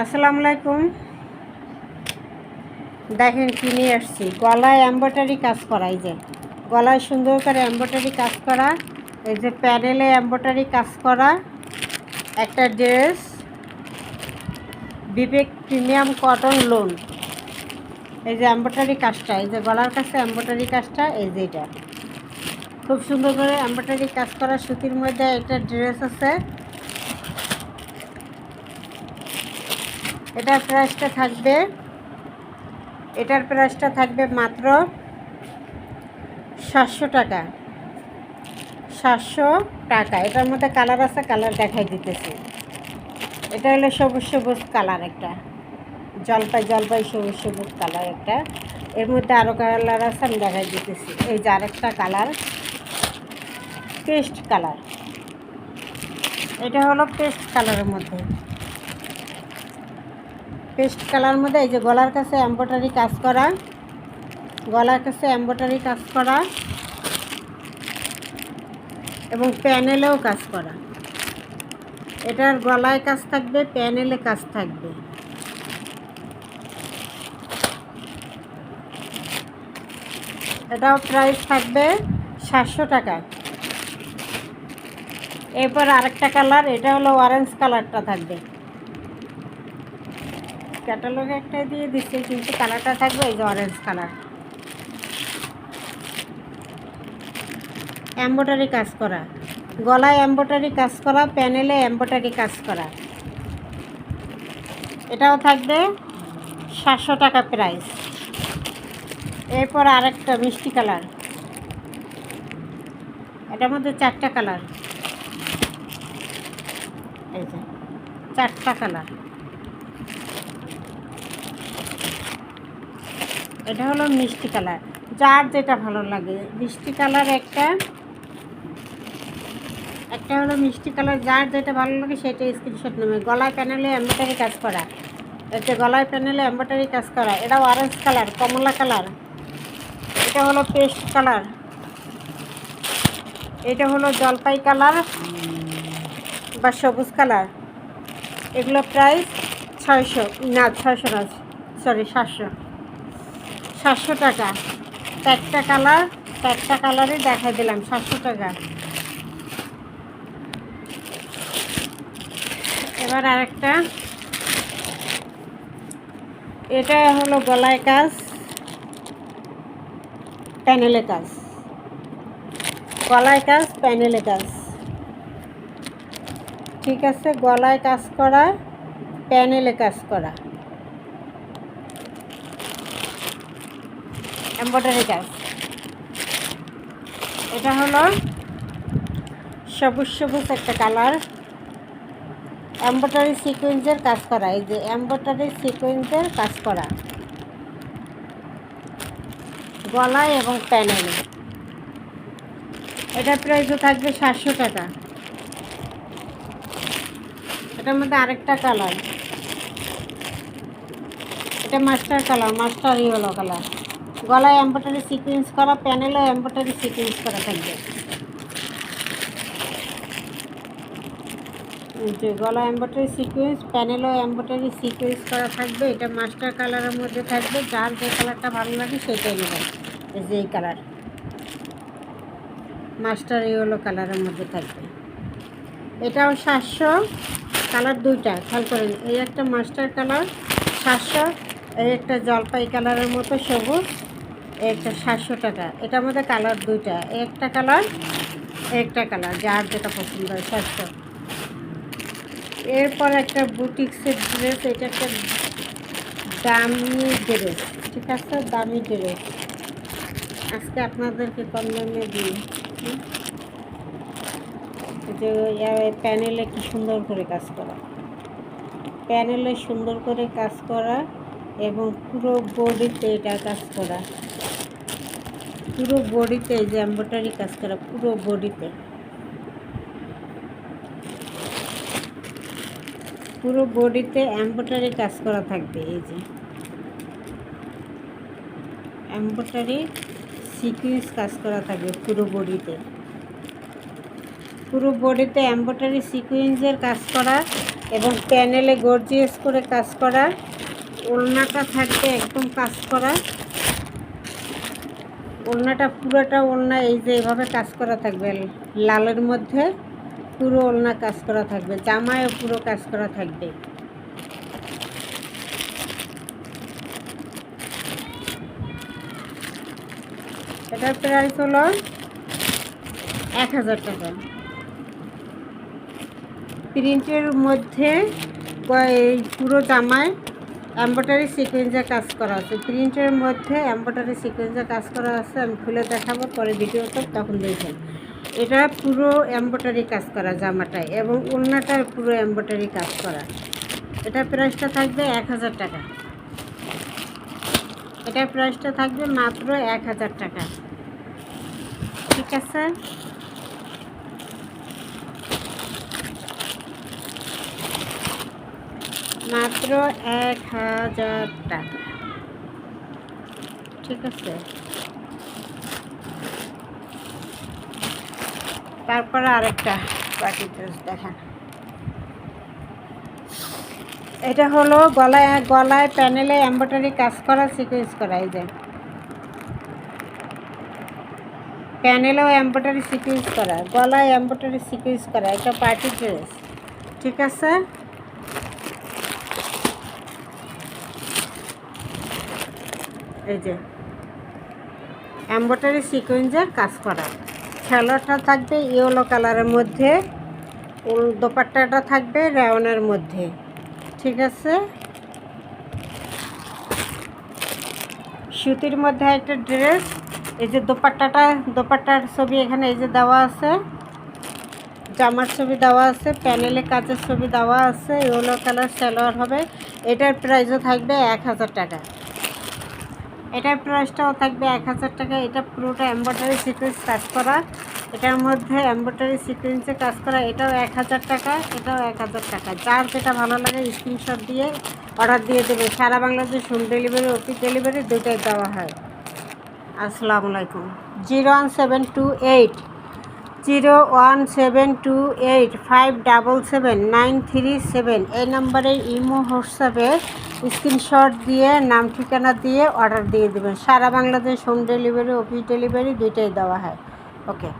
আসসালামু আলাইকুম। দেখেন কি নিয়ে আসছি। গলায় এম্ব্রয়ডারি কাজ করা, এই যে। গলায় সুন্দর করে এম্ব্রয়ডারি কাজ করা, এই যে প্যানেলে এম্ব্রয়ডারি কাজ করা, একটা dress, Vivek premium cotton lawn. এই যে এম্ব্রয়ডারি কাজটা, এই যে গলার কাছে এম্ব্রয়ডারি কাজটা, এই যে এটা। খুব সুন্দর করে এম্ব্রয়ডারি কাজ করা, সুতির মধ্যে একটা ড্রেস আছে। এটার প্রাইসটা থাকবে, এটার প্রাইসটা থাকবে মাত্র সাতশো টাকা। সাতশো টাকা। এটার মধ্যে কালার আছে, কালার দেখাই দিতেছি। এটা হলো সবুজ সবুজ কালার একটা। জলপাই জলপাই সবুজ সবুজ কালার একটা। এর মধ্যে আরও কালার আছে, আমি দেখাই দিতেছি। এই যে আরেকটা কালার, পেস্ট কালার। এটা হলো পেস্ট কালারের মধ্যে। পেস্ট কালার মধ্যে, এই যে গলার কাছে এম্ব্রয়ডারি কাজ করা। গলার কাছে এম্ব্রয়ডারি কাজ করা। এবং প্যানেলেও কাজ করা। এটার গলায় কাজ থাকবে, প্যানেলে কাজ থাকবে। এটাও প্রাইস থাকবে সাতশো টাকা। এরপর আরেকটা কালার, এটা হলো অরেঞ্জ কালারটা থাকবে। ক্যাটালগে একটা দিয়ে দিচ্ছে, কিন্তু কালারটা থাকবে এই যে অরেঞ্জ কালার এম্ব্রয়ডারি কাজ করা। গলায় এম্ব্রয়ডারি কাজ করা, প্যানেলে এম্ব্রয়ডারি কাজ করা। এটাও থাকবে সাতশো টাকা প্রাইস এরপর আরেকটা মিষ্টি কালার। এটার মধ্যে চারটা কালার। এই যে, চারটা কালার। এটা হলো মিষ্টি কালার। যার যেটা ভালো লাগে। মিষ্টি কালার একটা একটা হলো মিষ্টি কালার। যার যেটা ভালো লাগে সেটা স্ক্রিনশট নেবে। গলায় প্যানেলে এম্ব্রয়ডারি কাজ করা। এতে গলায় প্যানেলে এম্ব্রয়ডারি কাজ করা। এটা অরেঞ্জ কালার, কমলা কালার। এটা হলো পেস্ট কালার। এটা হলো জলপাই কালার বা সবুজ কালার। এগুলো প্রাইস ছয়শো, না ছয়শো না সরি সাতশো। সাতশো টাকা। চারটা কালার, চারটা কালারই দেখাই দিলাম, সাতশো টাকা। এবার আরেকটা। এটা হলো গলায় কাজ, প্যানেলে কাজ। গলায় কাজ, প্যানেলে কাজ। ঠিক আছে, গলায় কাজ করা, প্যানেলে কাজ করা। এম্ব্রয়ডারি কাজ। এটা হলো সবুজ সবুজ একটা কালার। এম্ব্রয়ডারি সিকোয়েন্সের কাজ করা, এই যে এম্ব্রয়ডারি সিকোয়েন্সের কাজ করা। গলায় এবং প্যানেলে। এটা প্রাইসও থাকবে সাতশো টাকা। এটার মধ্যে আরেকটা কালার। এটা master colour master yellow colour. গলায় এম্ব্রয়ডারি সিকোয়েন্স করা, প্যানেলও এম্ব্রয়ডারি সিকোয়েন্স করা থাকবে। যে গলা এম্ব্রয়ডারি সিকোয়েন্স প্যানেলও এম্ব্রয়ডারি সিকোয়েন্স করা থাকবে। এটা মাস্টার কালারের মধ্যে থাকবে। যার যে কালারটা ভালো লাগে সেটাই নেবেন যে এই কালার মাস্টার ইয়েলো কালারের মধ্যে থাকবে। এটাও সাতশো। কালার দুইটা। খেয়াল করেন, এই একটা মাস্টার কালার সাতশো। এই একটা জলপাই কালারের মতো সবুজ। একটা সাতশো টাকা। এটার মধ্যে কালার দুইটা। একটা কালার একটা কালার, যার যেটা পছন্দ হয়, সাতশো। এরপর একটা বুটিক্সের ড্রেস এটা একটা দামি ড্রেস ঠিক আছে? দামি ড্রেস আজকে আপনাদেরকে কম দামে দিই? যে প্যানেলে কি সুন্দর করে কাজ করা। প্যানেলে সুন্দর করে কাজ করা এবং পুরো বডিতে এটা কাজ করা। পুরো বডিতে এই যে এম্ব্রয়ডারি কাজ করা পুরো বডিতে। পুরো বডিতে এম্ব্রয়ডারি কাজ করা থাকবে এই যে। এম্ব্রয়ডারি সিকুয়েন্স কাজ করা থাকবে পুরো বডিতে। পুরো বডিতে এম্ব্রয়ডারি সিকুয়েন্সের কাজ করা এবং প্যানেলে গর্জিয়াস করে কাজ করা। ওলনাটা থাকবে একদম কাজ করা। ওড়নাটা পুরোটা ওড়না এই যে এভাবে কাজ করা থাকবে, লালের মধ্যে পুরো ওড়না কাজ করা থাকবে, জামায়ও পুরো কাজ করা থাকবে। এটার প্রাইস হলো এক হাজার টাকা। প্রিন্টের মধ্যে পুরো জামায় এম্ব্রয়ডারি সিকোয়েন্সে কাজ করা আছে। প্রিন্টের মধ্যে এম্ব্রয়ডারি সিকোয়েন্সে কাজ করা আছে, আমি খুলে দেখাবো, পরে ভিডিওতে তখন দেখবেন। এটা পুরো এম্ব্রয়ডারি কাজ করা জামাটায় এবং ওড়নাটায় পুরো এম্ব্রয়ডারি কাজ করা। এটার প্রাইসটা থাকবে এক হাজার টাকা। এটার প্রাইসটা থাকবে মাত্র এক হাজার টাকা। ঠিক আছে? মাত্র এক হাজার টাকা। ঠিক আছে? তারপরে আরেকটা পার্টি ড্রেস দেখান। এটা হলো গলায় গলায় প্যানেলে এম্ব্রয়ডারি কাজ করা সিকোয়েন্স করা, এই যে। প্যানেলেও এম্ব্রয়ডারি সিকোয়েন্স করা, গলায় এম্ব্রয়ডারি সিকোয়েন্স করা, এটা পার্টি ড্রেস ঠিক আছে? এই যে। এম্ব্রয়ডারি সিকোয়েন্সের কাজ করা। খেলোটা থাকবে ইয়েলো কালারের মধ্যে, উল দোপাট্টাটা থাকবে রেওনের মধ্যে, ঠিক আছে? সুতির মধ্যে একটা ড্রেস এই যে দোপাট্টাটা, দোপাট্টার ছবি এখানে এই যে দেওয়া আছে, জামার ছবি দেওয়া আছে প্যানেলে কাজের ছবি দেওয়া আছে ইয়েলো কালার সালোয়ার হবে, এটার প্রাইসও থাকবে এক হাজার টাকা। এটার প্রাইসটাও থাকবে এক হাজার টাকা। এটা পুরোটা এম্ব্রয়ডারি সিকোয়েন্স কাজ করা। এটার মধ্যে এম্ব্রয়ডারি সিকোয়েন্সে কাজ করা। এটাও এক হাজার টাকা, এটাও এক হাজার টাকা। যার যেটা ভালো লাগে স্ক্রিনশট দিয়ে অর্ডার দিয়ে দেবে। সারা Bangladesh home delivery office delivery দুটোই দেওয়া হয়। আসসালামু আলাইকুম। Zero one seven two eight. Zero one seven two eight five double seven nine three seven এই নম্বরে ইমো, হোয়াটসঅ্যাপে স্ক্রিনশট দিয়ে, নাম, ঠিকানা দিয়ে অর্ডার দিয়ে দেবেন। সারা Bangladesh home delivery, office delivery দুইটাই দেওয়া হয়। ওকে।